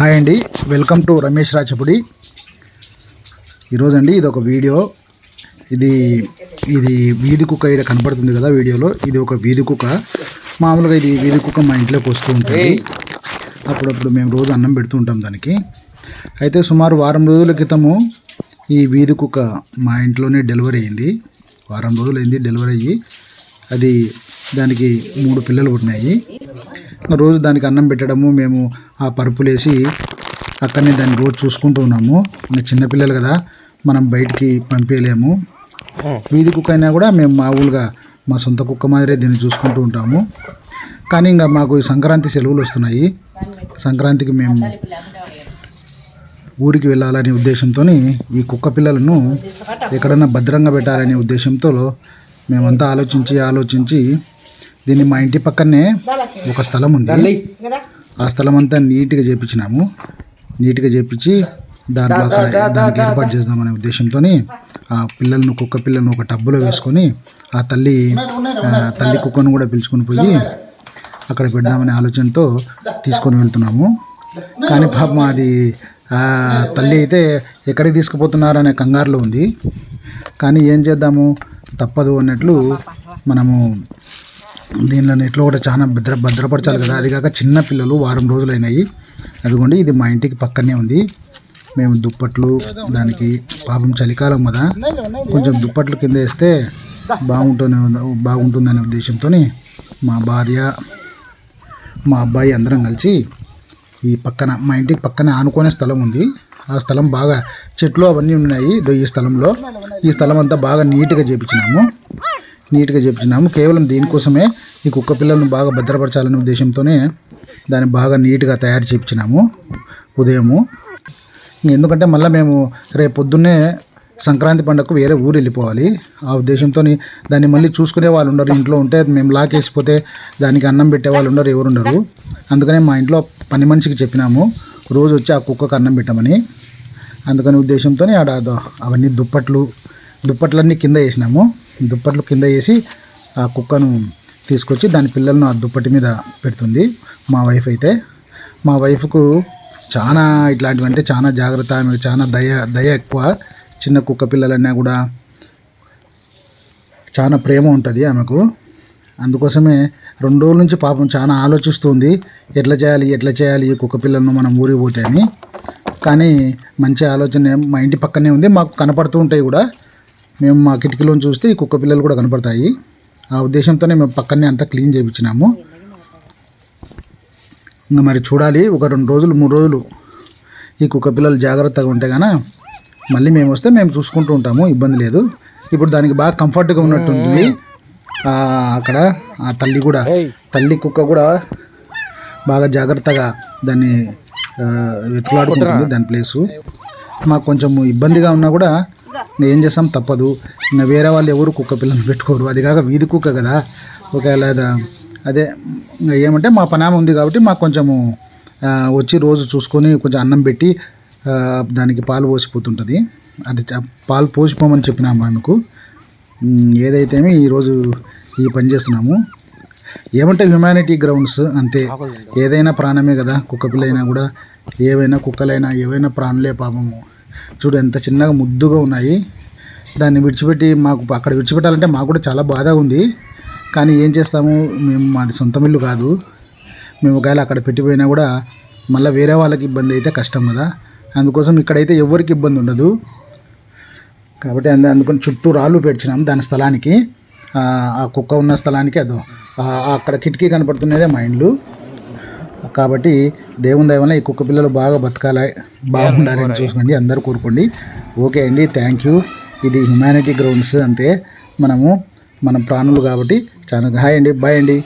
Hi అండి. Welcome to Ramesh Rachapudi. ఈరోజండి అండి ఇది ఒక వీడియో. ఇది ఇది వీధి కుక్క ఇక్కడ కనపడుతుంది కదా వీడియోలో. ఇది ఒక వీధి కుక్క. మామూలుగా ఇది వీధి కుక్క మా ఇంట్లోకి వస్తూ ఉంటుంది. అప్పుడప్పుడు మేము రోజు అన్నం పెడుతూ ఉంటాం దానికి. అయితే సుమారు వారం రోజుల క్రితము ఈ వీధి కుక్క మా ఇంట్లోనే డెలివరీ అయింది. వారం రోజులు అయింది డెలివరీ అయ్యి. అది దానికి మూడు పిల్లలు పుట్టినాయి. రోజు దానికి అన్నం పెట్టడము మేము ఆ పరుపులేసి అక్కడనే దాన్ని రోజు చూసుకుంటూ ఉన్నాము. ఇంకా చిన్నపిల్లలు కదా మనం బయటికి పంపించలేము వీధి కుక్క అయినా కూడా మేము మామూలుగా మా సొంత కుక్క మాదిరే దీన్ని చూసుకుంటూ ఉంటాము. కానీ ఇంకా మాకు సంక్రాంతి సెలవులు వస్తున్నాయి. సంక్రాంతికి మేము ఊరికి వెళ్ళాలనే ఉద్దేశంతో ఈ కుక్క పిల్లలను ఎక్కడన్నా భద్రంగా పెట్టాలనే ఉద్దేశంతో మేమంతా ఆలోచించి ఆలోచించి దీన్ని మా ఇంటి పక్కనే ఒక స్థలం ఉంది. ఆ స్థలం అంతా నీట్గా చేపించినాము. నీట్గా చేపించి దాంట్లో దానికి ఏర్పాటు చేద్దామనే ఉద్దేశంతో ఆ పిల్లలను కుక్క పిల్లలను ఒక టబ్బులో వేసుకొని ఆ తల్లి తల్లి కుక్కను కూడా పిలుచుకొని పోయి అక్కడ పెడదామనే ఆలోచనతో తీసుకొని వెళ్తున్నాము. కానీ పాపం అది ఆ తల్లి అయితే ఎక్కడికి తీసుకుపోతున్నారనే కంగారులో ఉంది. కానీ ఏం చేద్దాము? తప్పదు అన్నట్లు మనము దీనిలో ఎట్లా కూడా చాలా భద్ర భద్రపరచాలి కదా. అది కాక చిన్న పిల్లలు వారం రోజులు అయినాయి అదిగోండి ఇది మా ఇంటికి పక్కనే ఉంది. మేము దుప్పట్లు దానికి పాపం చలికాలం కదా. కొంచెం దుప్పట్లు కింద వేస్తే బాగుంటుంది బాగుంటుందనే ఉద్దేశంతో మా భార్య మా అబ్బాయి అందరం కలిసి ఈ పక్కన మా ఇంటికి పక్కన ఆనుకునే స్థలం ఉంది. ఆ స్థలం బాగా చెట్లు అవన్నీ ఉన్నాయి. ఈ స్థలంలో. ఈ స్థలం అంతా బాగా నీట్గా చేపించినాము. నీట్గా చేపించినాము. కేవలం దీనికోసమే ఈ కుక్క పిల్లలను బాగా భద్రపరచాలనే ఉద్దేశంతోనే దాన్ని బాగా నీట్గా తయారు చేయించినాము ఉదయము. ఎందుకంటే మళ్ళీ మేము రేపు పొద్దున్నే సంక్రాంతి పండుగకు వేరే ఊరు వెళ్ళిపోవాలి. ఆ ఉద్దేశంతో దాన్ని మళ్ళీ చూసుకునే వాళ్ళు ఉండరు. ఇంట్లో ఉంటే మేము లాకేసిపోతే దానికి అన్నం పెట్టే వాళ్ళు ఉండరు ఎవరు ఉండరు. అందుకనే మా ఇంట్లో పని మనిషికి చెప్పినాము రోజు వచ్చి ఆ కుక్కకు అన్నం పెట్టమని. అందుకని ఉద్దేశంతో ఆడ అవన్నీ దుప్పట్లు దుప్పట్లన్నీ కింద వేసినాము. దుప్పట్లు కింద వేసి ఆ కుక్కను తీసుకొచ్చి దాని పిల్లలను ఆ దుప్పటి మీద పెడుతుంది. మా వైఫ్ అయితే. మా వైఫ్కు చాలా ఇట్లాంటివంటే చాలా జాగ్రత్త ఆమె చాలా దయ దయ ఎక్కువ. చిన్న కుక్క పిల్లలన్నా కూడా చాలా ప్రేమ ఉంటుంది ఆమెకు. అందుకోసమే రెండు రోజుల నుంచి పాపం చాలా ఆలోచిస్తుంది. ఎట్లా చేయాలి ఎట్లా చేయాలి ఈ కుక్క పిల్లలను మనం ఊరికి పోతే అని. కానీ మంచి ఆలోచన మా ఇంటి పక్కనే ఉంది. మాకు కనపడుతూ ఉంటాయి కూడా. మేము మా కిటికీలో చూస్తే ఈ కుక్క పిల్లలు కూడా కనపడతాయి. ఆ ఉద్దేశంతోనే మేము పక్కనే అంతా క్లీన్ చేయించినాము. ఇంకా మరి చూడాలి ఒక రెండు రోజులు మూడు రోజులు ఈ కుక్క పిల్లలు జాగ్రత్తగా ఉంటే గాన మళ్ళీ మేము వస్తే మేము చూసుకుంటూ ఉంటాము ఇబ్బంది లేదు. ఇప్పుడు దానికి బాగా కంఫర్ట్గా ఉన్నట్టు ఉంటుంది ఆ, అక్కడ ఆ తల్లి కూడా తల్లి కుక్క కూడా బాగా జాగ్రత్తగా దాన్ని వెతుకులాడుకుంటుంది దాని ప్లేసు. మాకు కొంచెం ఇబ్బందిగా ఉన్నా కూడా ఏం చేస్తాం? తప్పదు. ఇంకా వేరే వాళ్ళు ఎవరు కుక్క పిల్లలు పెట్టుకోరు. అది కాక వీధి కుక్క కదా. ఒకవేళ అదే ఇంకా ఏమంటే మా పనామ ఉంది కాబట్టి మాకు కొంచెము వచ్చి రోజు చూసుకొని కొంచెం అన్నం పెట్టి దానికి పాలు పోసిపోతుంటుంది. అది పాలు పోసిపోమని చెప్పినాము ఉమ్, ఏదైతేమి ఈరోజు ఈ పని చేస్తున్నాము. ఏమంటే హ్యుమానిటీ గ్రౌండ్స్ అంతే. ఏదైనా ప్రాణమే కదా కుక్క పిల్ల అయినా కూడా ఏవైనా కుక్కలైనా ఏవైనా ప్రాణులే పాపము. చూడు ఎంత చిన్నగా ముద్దుగా ఉన్నాయి. దాన్ని విడిచిపెట్టి మాకు అక్కడ విడిచిపెట్టాలంటే మాకు కూడా చాలా బాధగా ఉంది. కానీ ఏం చేస్తాము? మేము మాది సొంత ఇల్లు కాదు. మేము ఒకవేళ అక్కడ పెట్టిపోయినా కూడా మళ్ళీ వేరే వాళ్ళకి ఇబ్బంది అయితే కష్టం కదా. అందుకోసం ఇక్కడైతే ఎవరికి ఇబ్బంది ఉండదు. కాబట్టి అందు అందుకని చుట్టూ రాళ్ళు పెడిచినాం దాని స్థలానికి. ఆ కుక్క ఉన్న స్థలానికి అదో. అక్కడ కిటికీ కనపడుతున్నదే మా ఇండ్లు. కాబట్టి దేవుని దయ ఈ కుక్క పిల్లలు బాగా బతకాలి బాగుండాలని చూసుకోండి అందరూ కోరుకోండి. ఓకే అండి థ్యాంక్ యూ. ఇది హ్యుమానిటీ గ్రౌండ్స్ అంతే. మనము మన ప్రాణులు కాబట్టి చాలా. హాయ్ అండి బాయ్ అండి.